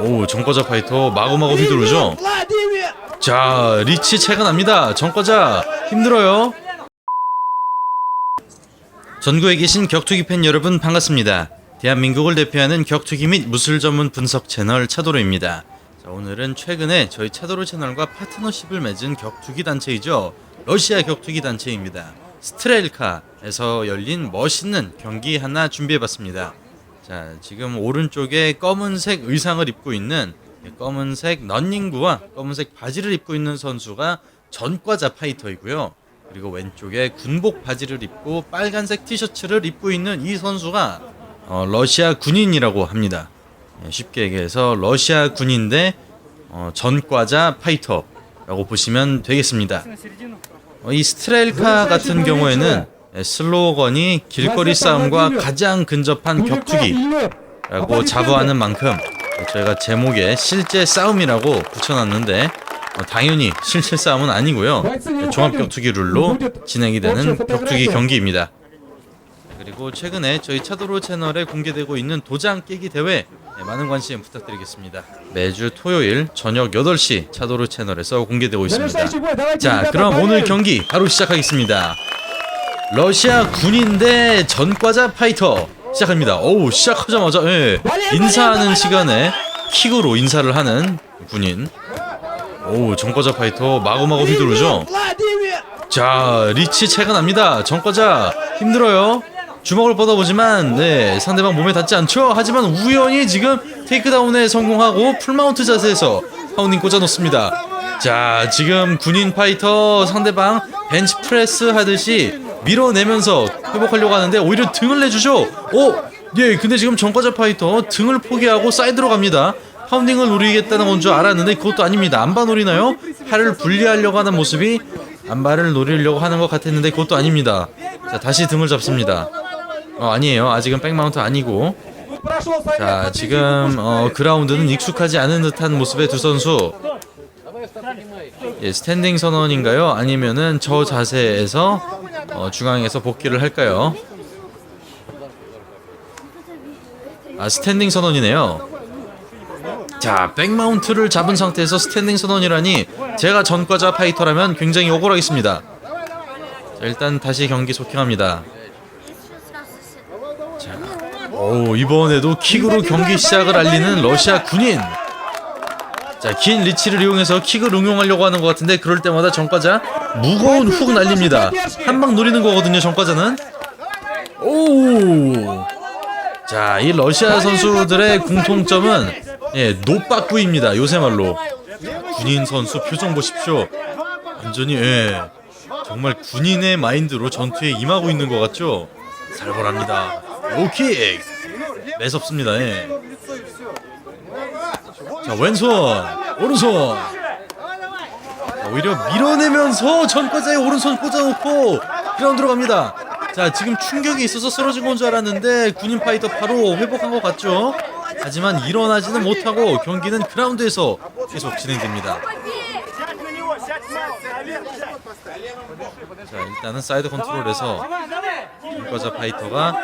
오 정과자 파이터 마구마구 휘두르죠? 자 리치 차이가 납니다. 정과자 힘들어요? 전국에 계신 격투기 팬 여러분 반갑습니다. 대한민국을 대표하는 격투기 및 무술 전문 분석 채널 차도로입니다. 자, 오늘은 최근에 저희 차도로 채널과 파트너십을 맺은 격투기 단체이죠. 러시아 격투기 단체입니다. 스트렐카에서 열린 멋있는 경기 하나 준비해봤습니다 자, 지금 오른쪽에 검은색 의상을 입고 있는 검은색 런닝구와 검은색 바지를 입고 있는 선수가 전과자 파이터이고요. 그리고 왼쪽에 군복 바지를 입고 빨간색 티셔츠를 입고 있는 이 선수가 어, 러시아 군인이라고 합니다. 예, 쉽게 얘기해서 러시아 군인대 어, 전과자 파이터라고 보시면 되겠습니다. 어, 이 스트렐카 같은 경우에는 예, 슬로건이 길거리 싸움과 가장 근접한 격투기라고 자부하는 만큼 저희가 제목에 실제 싸움이라고 붙여놨는데 어, 당연히 실제 싸움은 아니고요 예, 종합격투기 룰로 진행이 되는 격투기 경기입니다. 그리고 최근에 저희 차도로 채널에 공개되고 있는 도장 깨기 대회 네, 많은 관심 부탁드리겠습니다. 매주 토요일 저녁 8시 차도로 채널에서 공개되고 있습니다. 자, 그럼 오늘 경기 바로 시작하겠습니다. 러시아 군인 대 전과자 파이터 시작합니다. 오우 시작하자마자 예, 인사하는 시간에 킥으로 인사를 하는 군인. 오우 전과자 파이터 마구마구 휘두르죠. 자 리치 차이가 납니다. 전과자 힘들어요. 주먹을 뻗어보지만 네 상대방 몸에 닿지 않죠. 하지만 우연히 지금 테이크다운에 성공하고 풀마운트 자세에서 파운딩 꽂아놓습니다. 자 지금 군인 파이터 상대방 벤치 프레스 하듯이 밀어내면서 회복하려고 하는데 오히려 등을 내주죠. 오, 예, 근데 지금 전과자 파이터 등을 포기하고 사이드로 갑니다. 파운딩을 노리겠다는 건 줄 알았는데 그것도 아닙니다. 안바 노리나요? 팔을 분리하려고 하는 모습이 안바를 노리려고 하는 것 같았는데 그것도 아닙니다. 자, 다시 등을 잡습니다. 어, 아니에요. 아직은 백마운트 아니고. 자, 지금 어, 그라운드는 익숙하지 않은 듯한 모습의 두 선수. 예, 스탠딩 선언인가요? 아니면은 저 자세에서 어, 중앙에서 복귀를 할까요? 아, 스탠딩 선언이네요. 자, 백마운트를 잡은 상태에서 스탠딩 선언이라니 제가 전과자 파이터라면 굉장히 억울하겠습니다. 자, 일단 다시 경기 속행합니다. 자, 오, 이번에도 킥으로 경기 시작을 알리는 러시아 군인. 자, 긴 리치를 이용해서 킥을 응용하려고 하는 것 같은데 그럴 때마다 전과자 무거운 훅 날립니다. 한 방 노리는 거거든요, 전과자는. 오! 자, 이 러시아 선수들의 공통점은 예, 노빠꾸입니다. 요새 말로. 군인 선수 표정 보십시오. 완전히 예. 정말 군인의 마인드로 전투에 임하고 있는 것 같죠? 살벌합니다. 오킥! 매섭습니다. 예. 자 왼손 오른손. 자, 오히려 밀어내면서 전과자의 오른손 꽂아놓고 그라운드로 갑니다. 자 지금 충격이 있어서 쓰러진 건 줄 알았는데 군인 파이터 바로 회복한 것 같죠? 하지만 일어나지는 못하고 경기는 그라운드에서 계속 진행됩니다. 자 일단은 사이드 컨트롤에서 전과자 파이터가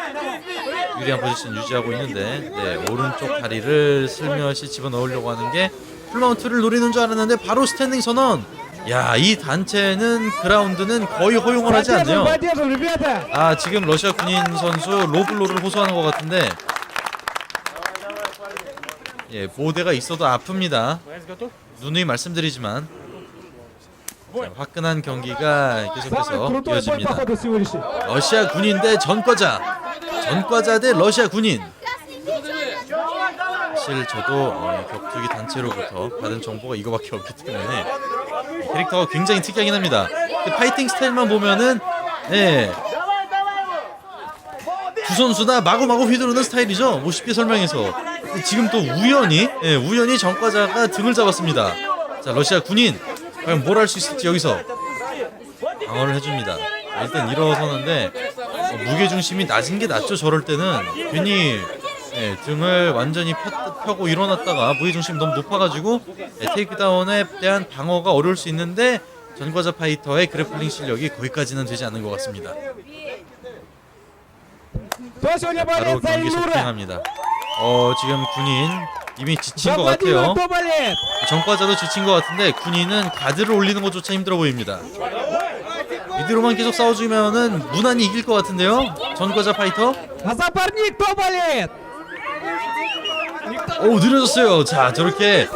유리한 포지션 유지하고 있는데 네, 오른쪽 다리를 슬며시 집어넣으려고 하는 게 풀마운트를 노리는 줄 알았는데 바로 스탠딩 선언. 야 이 단체는 그라운드는 거의 허용을 하지 않네요. 아 지금 러시아 군인 선수 로블로를 호소하는 것 같은데. 예 보호대가 있어도 아픕니다. 누누이 말씀드리지만. 자, 화끈한 경기가 계속해서 이어집니다. 러시아 군인 대 전과자 전과자 대 러시아 군인. 사실 저도 어, 격투기 단체로부터 받은 정보가 이거밖에 없기 때문에 캐릭터가 굉장히 특이하긴 합니다. 그 파이팅 스타일만 보면은 예. 두 선수 다 마구마구 휘두르는 스타일이죠. 뭐 쉽게 설명해서. 지금 또 우연히 예, 우연히 전과자가 등을 잡았습니다. 자 러시아 군인. 과연 뭘 할 수 있을지 여기서 방어를 해줍니다. 일단 일어서는데 어, 무게 중심이 낮은 게 낫죠. 저럴 때는 괜히 예, 등을 완전히 펴, 고 일어났다가 무게 중심이 너무 높아가지고 예, 테이크다운에 대한 방어가 어려울 수 있는데 전과자 파이터의 그래플링 실력이 거기까지는 되지 않는 것 같습니다. 바로 경기 속행합니다. 어 지금 군인 이미 지친 것 같아요. 전과자도 지친 것 같은데 군인은 가드를 올리는 것조차 힘들어 보입니다. 미드로만 계속 싸워주면은 무난히 이길 것 같은데요. 전과자 파이터. А за парник кто болеет? 오 느려졌어요. 자 저렇게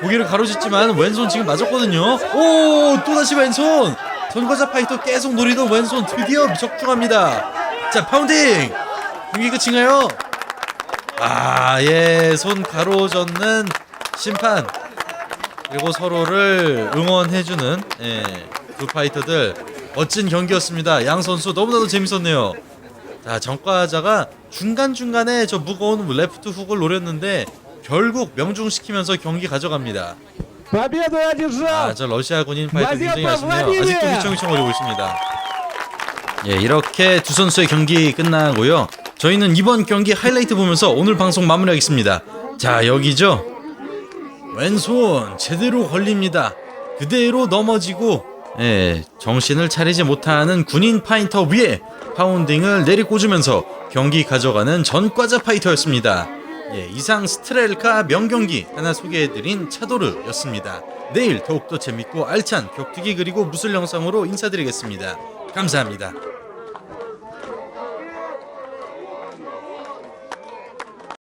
고개를 가로짓지만 왼손 지금 맞았거든요. 오 또다시 왼손. 전과자 파이터 계속 노리던 왼손 드디어 적중합니다. 자 파운딩. 경기 끝인가요? 아예손 가로젓는 심판 그리고 서로를 응원해주는 예, 두 파이터들 멋진 경기였습니다. 양 선수 너무나도 재밌었네요. 자, 정과자가 중간중간에 저 무거운 레프트 훅을 노렸는데 결국 명중시키면서 경기 가져갑니다. 아, 저 러시아 군인 파이터 굉장히 아쉽네요. 아직도 휘청휘청 거리고 있습니다. 예, 이렇게 두 선수의 경기 끝나고요. 저희는 이번 경기 하이라이트 보면서 오늘 방송 마무리하겠습니다. 자, 여기죠. 왼손 제대로 걸립니다. 그대로 넘어지고 예, 정신을 차리지 못하는 군인 파이터 위에 파운딩을 내리꽂으면서 경기 가져가는 전과자 파이터였습니다. 예, 이상 스트렐카 명경기 하나 소개해드린 차도르였습니다. 내일 더욱더 재밌고 알찬 격투기 그리고 무술 영상으로 인사드리겠습니다. 감사합니다.